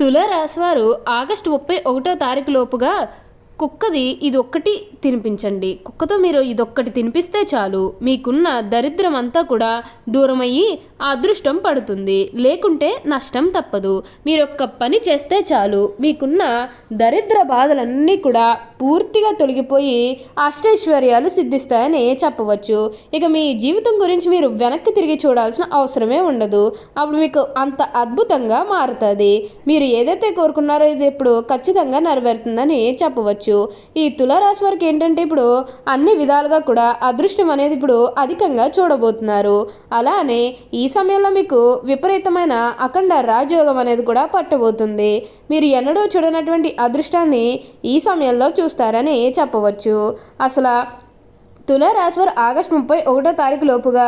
తులారాశివారు August ముప్పై ఒకటో తారీఖు లోపుగా కుక్కది ఇది తినిపించండి. కుక్కతో మీరు ఇదొక్కటి తినిపిస్తే చాలు. మీకున్న దరిద్రం అంతా కూడా దూరమయ్యి ఆ అదృష్టం పడుతుంది. లేకుంటే నష్టం తప్పదు. మీరు ఒక్క పని చేస్తే చాలు. మీకున్న దరిద్ర బాధలన్నీ కూడా పూర్తిగా తొలగిపోయి అష్టైశ్వర్యాలు సిద్ధిస్తాయని చెప్పవచ్చు. ఇక మీ జీవితం గురించి మీరు వెనక్కి తిరిగి చూడాల్సిన అవసరమే ఉండదు. అప్పుడు మీకు అంత అద్భుతంగా మారుతుంది. మీరు ఏదైతే కోరుకున్నారో ఇది ఇప్పుడు ఖచ్చితంగా నెరవేరుతుందని చెప్పవచ్చు. ఈ తులారాశి వారికి ఏంటంటే ఇప్పుడు అన్ని విధాలుగా కూడా అదృష్టం అనేది ఇప్పుడు అధికంగా చూడబోతున్నారు. అలానే ఈ సమయంలో మీకు విపరీతమైన అఖండ రాజయోగం అనేది కూడా పట్టబోతుంది. మీరు ఎన్నడూ చూడనటువంటి అదృష్టాన్ని ఈ సమయంలో చూస్తారని చెప్పవచ్చు. అసలు తులారాశివారు ఆగస్టు ముప్పై ఒకటో తారీఖు లోపుగా.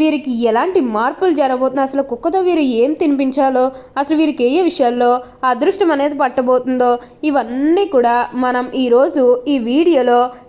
వీరికి ఎలాంటి మార్పులు జరగబోతున్నాయి అసలు కుక్కతో వీరు ఏం తినిపించాలో? అసలు వీరికి ఏ విషయాల్లో అదృష్టం అనేది పట్టబోతుందో? ఇవన్నీ కూడా మనం ఈరోజు ఈ వీడియోలో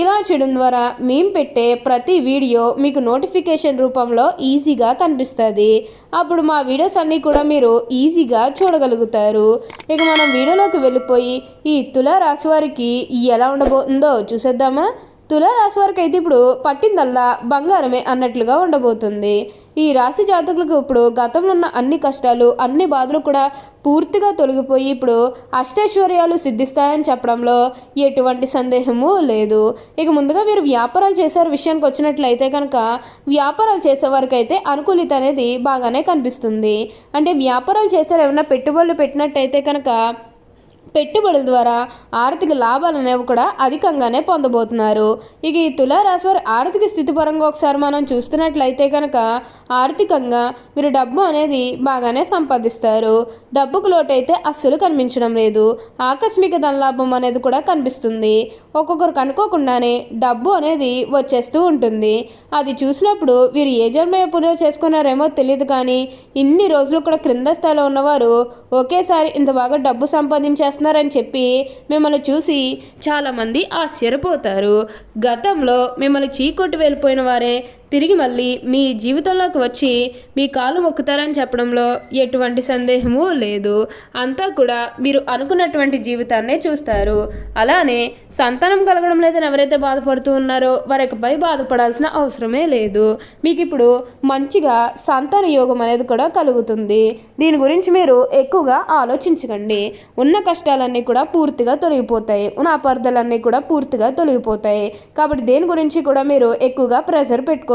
ఇలా చేయడం ద్వారా మేము పెట్టే ప్రతి వీడియో మీకు నోటిఫికేషన్ రూపంలో ఈజీగా కనిపిస్తుంది. అప్పుడు మా వీడియోస్ అన్నీ కూడా మీరు ఈజీగా చూడగలుగుతారు. ఇక మనం వీడియోలోకి వెళ్ళిపోయి ఈ తులారాశి వారికి ఎలా ఉండబోతుందో చూసేద్దామా? తులారాశి వారికి అయితే ఇప్పుడు పట్టిందల్లా బంగారమే అన్నట్లుగా ఉండబోతుంది. ఈ రాశి జాతకులకు ఇప్పుడు గతంలో ఉన్న అన్ని కష్టాలు అన్ని బాధలు కూడా పూర్తిగా తొలగిపోయి ఇప్పుడు అష్టైశ్వర్యాలు సిద్ధిస్తాయని చెప్పడంలో ఎటువంటి సందేహము లేదు. ఇక ముందుగా వీరు వ్యాపారాలు చేసే విషయానికి వచ్చినట్లయితే కనుక వ్యాపారాలు చేసేవారికి అయితే అనుకూలిత అనేది బాగానే కనిపిస్తుంది. అంటే వ్యాపారాలు చేసారు ఏమైనా పెట్టుబడులు పెట్టినట్టయితే కనుక పెట్టుబడుల ద్వారా ఆర్థిక లాభాలు అనేవి కూడా అధికంగానే పొందబోతున్నారు. ఇక ఈ తులారాశి వారి ఆర్థిక స్థితి పరంగా ఒకసారి మనం చూస్తున్నట్లయితే కనుక ఆర్థికంగా మీరు డబ్బు అనేది బాగానే సంపాదిస్తారు. డబ్బుకు లోటైతే అస్సలు కనిపించడం లేదు. ఆకస్మిక ధనలాభం అనేది కూడా కనిపిస్తుంది. ఒక్కొక్కరికి అనుకోకుండానే డబ్బు అనేది వచ్చేస్తూ ఉంటుంది. అది చూసినప్పుడు వీరు ఏ జన్మ పునః చేసుకున్నారేమో తెలియదు కానీ ఇన్ని రోజులు కూడా క్రింద స్థాయిలో ఉన్నవారు ఒకేసారి ఇంత బాగా డబ్బు చేస్తున్నారని చెప్పి మిమ్మల్ని చూసి చాలామంది ఆశ్చర్యపోతారు. గతంలో మిమ్మల్ని చీకొట్టి వెళ్ళిపోయిన వారే తిరిగి మళ్ళీ మీ జీవితంలోకి వచ్చి మీ కాలు మొక్కుతారని చెప్పడంలో ఎటువంటి సందేహము లేదు. అంతా కూడా మీరు అనుకున్నటువంటి జీవితాన్నే చూస్తారు. అలానే సంతానం కలగడం లేదని ఎవరైతే బాధపడుతూ ఉన్నారో వారికిపై బాధపడాల్సిన అవసరమే లేదు. మీకు ఇప్పుడు మంచిగా సంతాన యోగం అనేది కూడా కలుగుతుంది. దీని గురించి మీరు ఎక్కువగా ఆలోచించకండి. ఉన్న కష్టాలన్నీ కూడా పూర్తిగా తొలగిపోతాయి. ఉన్న అపార్థాలన్నీ కూడా పూర్తిగా తొలగిపోతాయి. కాబట్టి దేని గురించి కూడా మీరు ఎక్కువగా ప్రెషర్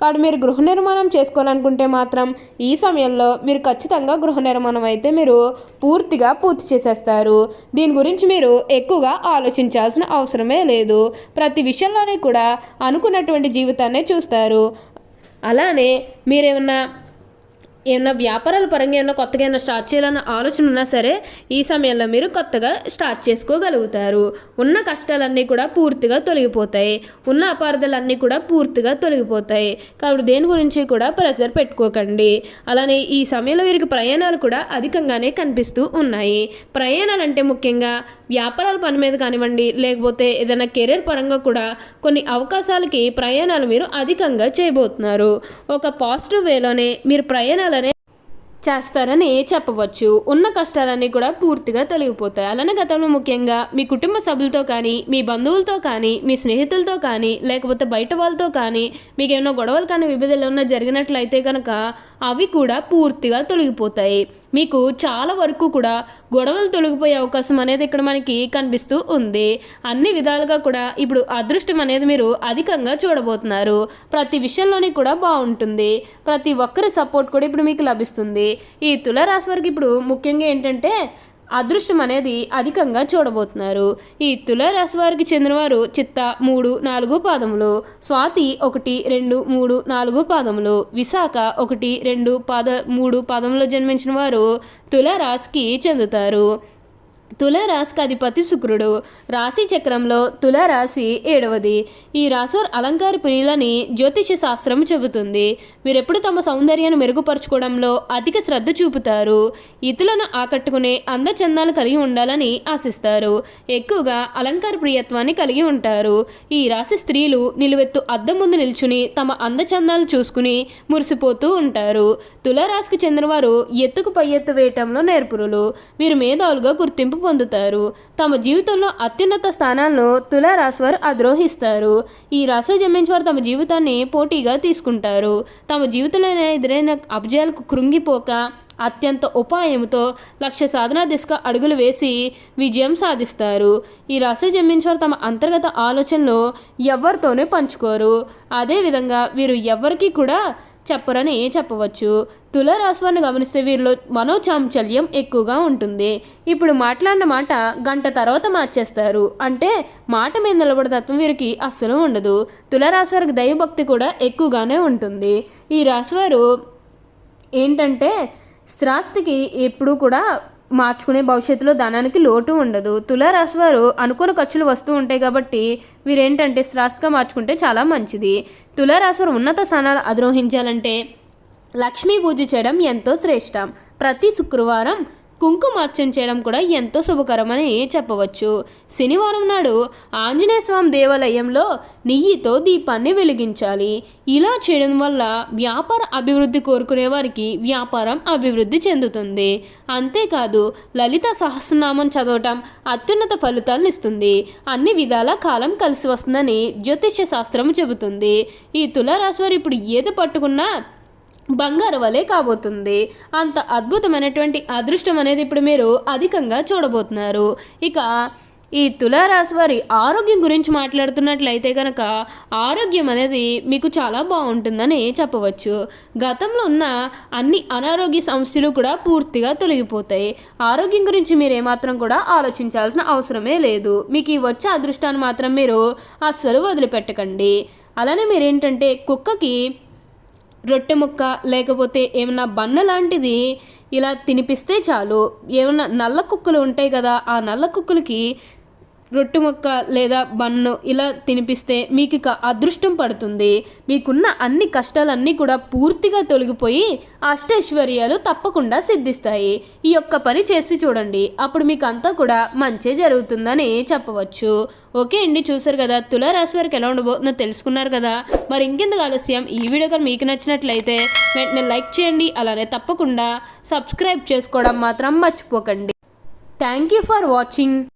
కాబట్టి మీరు గృహ నిర్మాణం చేసుకోవాలనుకుంటే మాత్రం ఈ సమయంలో మీరు ఖచ్చితంగా గృహ నిర్మాణం అయితే మీరు పూర్తిగా పూర్తి చేసేస్తారు. దీని గురించి మీరు ఎక్కువగా ఆలోచించాల్సిన అవసరమే లేదు. ప్రతి విషయంలోనే కూడా అనుకున్నటువంటి జీవితాన్నే చూస్తారు. అలానే మీరేమన్నా ఏమన్నా వ్యాపారాల పరంగా ఏమన్నా కొత్తగా ఏమైనా స్టార్ట్ చేయాలన్న ఆలోచన ఉన్నా సరే ఈ సమయంలో మీరు కొత్తగా స్టార్ట్ చేసుకోగలుగుతారు. ఉన్న కష్టాలన్నీ కూడా పూర్తిగా తొలగిపోతాయి. ఉన్న అపార్థాలన్నీ కూడా పూర్తిగా తొలగిపోతాయి. కాబట్టి దేని గురించి కూడా ప్రెజర్ పెట్టుకోకండి. అలానే ఈ సమయంలో వీరికి ప్రయాణాలు కూడా అధికంగానే కనిపిస్తూ ఉన్నాయి. ప్రయాణాలు అంటే ముఖ్యంగా వ్యాపారాల పని మీద కానివ్వండి లేకపోతే ఏదైనా కెరీర్ పరంగా కూడా కొన్ని అవకాశాలకి ప్రయాణాలు మీరు అధికంగా చేయబోతున్నారు. ఒక పాజిటివ్ వేలోనే మీరు ప్రయాణాలనే చేస్తారని చెప్పవచ్చు. ఉన్న కష్టాలన్నీ కూడా పూర్తిగా తొలగిపోతాయి. అలానే గతంలో ముఖ్యంగా మీ కుటుంబ సభ్యులతో కానీ మీ బంధువులతో కానీ మీ స్నేహితులతో కానీ లేకపోతే బయట వాళ్ళతో కానీ మీకు ఏమైనా గొడవలు కానీ విభేదాలు ఏమైనా జరిగినట్లయితే కనుక అవి కూడా పూర్తిగా తొలగిపోతాయి. మీకు చాలా వరకు కూడా గొడవలు తొలగిపోయే అవకాశం అనేది ఇక్కడ మనకి కనిపిస్తూ ఉంది. అన్ని విధాలుగా కూడా ఇప్పుడు అదృష్టం అనేది మీరు అధికంగా చూడబోతున్నారు. ప్రతి విషయంలోని కూడా బాగుంటుంది. ప్రతి ఒక్కరి సపోర్ట్ కూడా ఇప్పుడు మీకు లభిస్తుంది. ఈ తులారాశి వారికి ఇప్పుడు ముఖ్యంగా ఏంటంటే అదృష్టం అనేది అధికంగా చూడబోతున్నారు. ఈ తులారాశి వారికి చెందినవారు చిత్త మూడు నాలుగు పాదములు స్వాతి ఒకటి రెండు మూడు నాలుగు పాదములు విశాఖ ఒకటి రెండు పాద మూడు పాదములో జన్మించిన వారు తులారాశికి చెందుతారు. తులారాశికి అధిపతి శుక్రుడు. రాశి చక్రంలో తులారాశి ఏడవది. ఈ రాశివారు అలంకార ప్రియులని జ్యోతిష శాస్త్రం చెబుతుంది. వీరెప్పుడు తమ సౌందర్యాన్ని మెరుగుపరచుకోవడంలో అధిక శ్రద్ధ చూపుతారు. ఇతరులను ఆకట్టుకునే అందచందాలు కలిగి ఉండాలని ఆశిస్తారు. ఎక్కువగా అలంకార ప్రియత్వాన్ని కలిగి ఉంటారు. ఈ రాశి స్త్రీలు నిలువెత్తు అద్దం ముందు నిల్చుని తమ అందచందాలు చూసుకుని మురిసిపోతూ ఉంటారు. తులారాశికి చెందినవారు ఎత్తుకు పై ఎత్తు వేయటంలో నేర్పురులు. వీరు మేధావులుగా గుర్తింపు పొందుతారు. తమ జీవితంలో అత్యున్నత స్థానాలను తులారాశి వారు అద్రోహిస్తారు ఈ రాశిలో జన్మించిన వారు తమ జీవితాన్ని పోటీగా తీసుకుంటారు. తమ జీవితంలో ఎదురైన అపజయాలకు కృంగిపోక అత్యంత ఉపాయంతో లక్ష్య సాధన దిశగా అడుగులు వేసి విజయం సాధిస్తారు. ఈ రాశి జన్మించేవారు తమ అంతర్గత ఆలోచనలు ఎవరితోనే పంచుకోరు. అదేవిధంగా వీరు ఎవరికీ కూడా చెప్పరని చెప్పవచ్చు. తులారాశి వారిని గమనిస్తే వీరిలో మనోచాంచల్యం ఎక్కువగా ఉంటుంది. ఇప్పుడు మాట్లాడిన మాట గంట తర్వాత మార్చేస్తారు. అంటే మాట మీద నిలబడే తత్వం వీరికి అస్సలు ఉండదు. తులారాశి వారికి దైవభక్తి కూడా ఎక్కువగానే ఉంటుంది. ఈ రాశివారు ఏంటంటే స్థిరాస్తికి ఎప్పుడూ కూడా మార్చుకునే భవిష్యత్తులో ధనానికి లోటు ఉండదు. తులారాశి వారు అనుకున్న ఖర్చులు వస్తూ ఉంటాయి కాబట్టి వీరేంటంటే శ్రాస్గా మార్చుకుంటే చాలా మంచిది. తులారాశి ఉన్నత స్థానాలు అధిరోహించాలంటే లక్ష్మీ పూజ చేయడం ఎంతో శ్రేష్టం. ప్రతి శుక్రవారం కుంకుమార్చన చేయడం కూడా ఎంతో శుభకరమని చెప్పవచ్చు. శనివారం నాడు ఆంజనేయ స్వామి దేవాలయంలో నెయ్యితో దీపాన్ని వెలిగించాలి. ఇలా చేయడం వల్ల వ్యాపార అభివృద్ధి కోరుకునే వారికి వ్యాపారం అభివృద్ధి చెందుతుంది. అంతేకాదు లలిత సహస్రనామం చదవటం అత్యున్నత ఫలితాలను ఇస్తుంది. అన్ని విధాల కాలం కలిసి వస్తుందని జ్యోతిష్య శాస్త్రం చెబుతుంది. ఈ తులారాశి వారు ఇప్పుడు ఏది పట్టుకున్నా బంగారు వలె కాబోతుంది. అంత అద్భుతమైనటువంటి అదృష్టం అనేది ఇప్పుడు మీరు అధికంగా చూడబోతున్నారు. ఇక ఈ తులారాశి వారి ఆరోగ్యం గురించి మాట్లాడుతున్నట్లయితే కనుక ఆరోగ్యం అనేది మీకు చాలా బాగుంటుందని చెప్పవచ్చు. గతంలో ఉన్న అన్ని అనారోగ్య సమస్యలు కూడా పూర్తిగా తొలగిపోతాయి. ఆరోగ్యం గురించి మీరు ఏమాత్రం కూడా ఆలోచించాల్సిన అవసరమే లేదు. మీకు ఈ వచ్చే అదృష్టాన్ని మాత్రం మీరు అస్సలు వదిలిపెట్టకండి. అలానే మీరేంటంటే కుక్కకి రొట్టె ముక్క లేకపోతే ఏమైనా బన్న లాంటిది ఇలా తినిపిస్తే చాలు. ఏమైనా నల్ల కుక్కలు ఉంటాయి కదా ఆ నల్ల కుక్కలకి రొట్టె ముక్క లేదా బన్ను ఇలా తినిపిస్తే మీకు ఇక అదృష్టం పడుతుంది. మీకున్న అన్ని కష్టాలన్నీ కూడా పూర్తిగా తొలగిపోయి అష్టైశ్వర్యాలు తప్పకుండా సిద్ధిస్తాయి. ఈ యొక్క పని చేసి చూడండి. అప్పుడు మీకు అంతా కూడా మంచి జరుగుతుందని చెప్పవచ్చు. ఓకే అండి చూసారు కదా? తులారాశి వారికి ఎలా ఉండబోతుందో తెలుసుకున్నారు కదా? మరి ఇంకెందుకు ఆలస్యం? ఈ వీడియో కానీ మీకు నచ్చినట్లయితే వెంటనే లైక్ చేయండి. అలానే తప్పకుండా సబ్స్క్రైబ్ చేసుకోవడం మాత్రం మర్చిపోకండి. Thank you for watching.